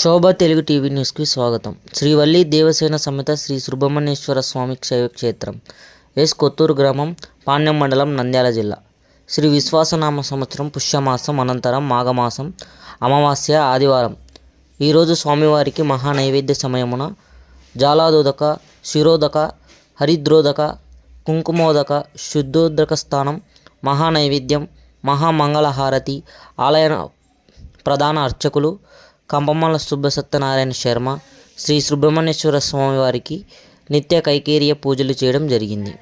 శోభ Telugu TV న్యూస్కి స్వాగతం. శ్రీవల్లి దేవసేన సమేత శ్రీ సుబ్రహ్మణ్యేశ్వర స్వామి శైవ క్షేత్రం ఎస్ కొత్తూరు గ్రామం పాణ్యం మండలం నంద్యాల జిల్లా. శ్రీ విశ్వాసనామ సంవత్సరం పుష్యమాసం అనంతరం మాఘమాసం అమావాస్య ఆదివారం. ఈరోజు స్వామివారికి మహా నైవేద్య సమయమున జాలాదోదక శిరోదక హరిద్రోదక కుంకుమోదక శుద్ధోదక స్థానం మహా నైవేద్యం మహామంగళహారతి ఆలయ ప్రధాన అర్చకులు కంపమల్ల సుబ్బసత్యనారాయణ శర్మ శ్రీ సుబ్రహ్మణ్యేశ్వర స్వామి వారికి నిత్య కైకేరియ పూజలు చేయడం జరిగింది.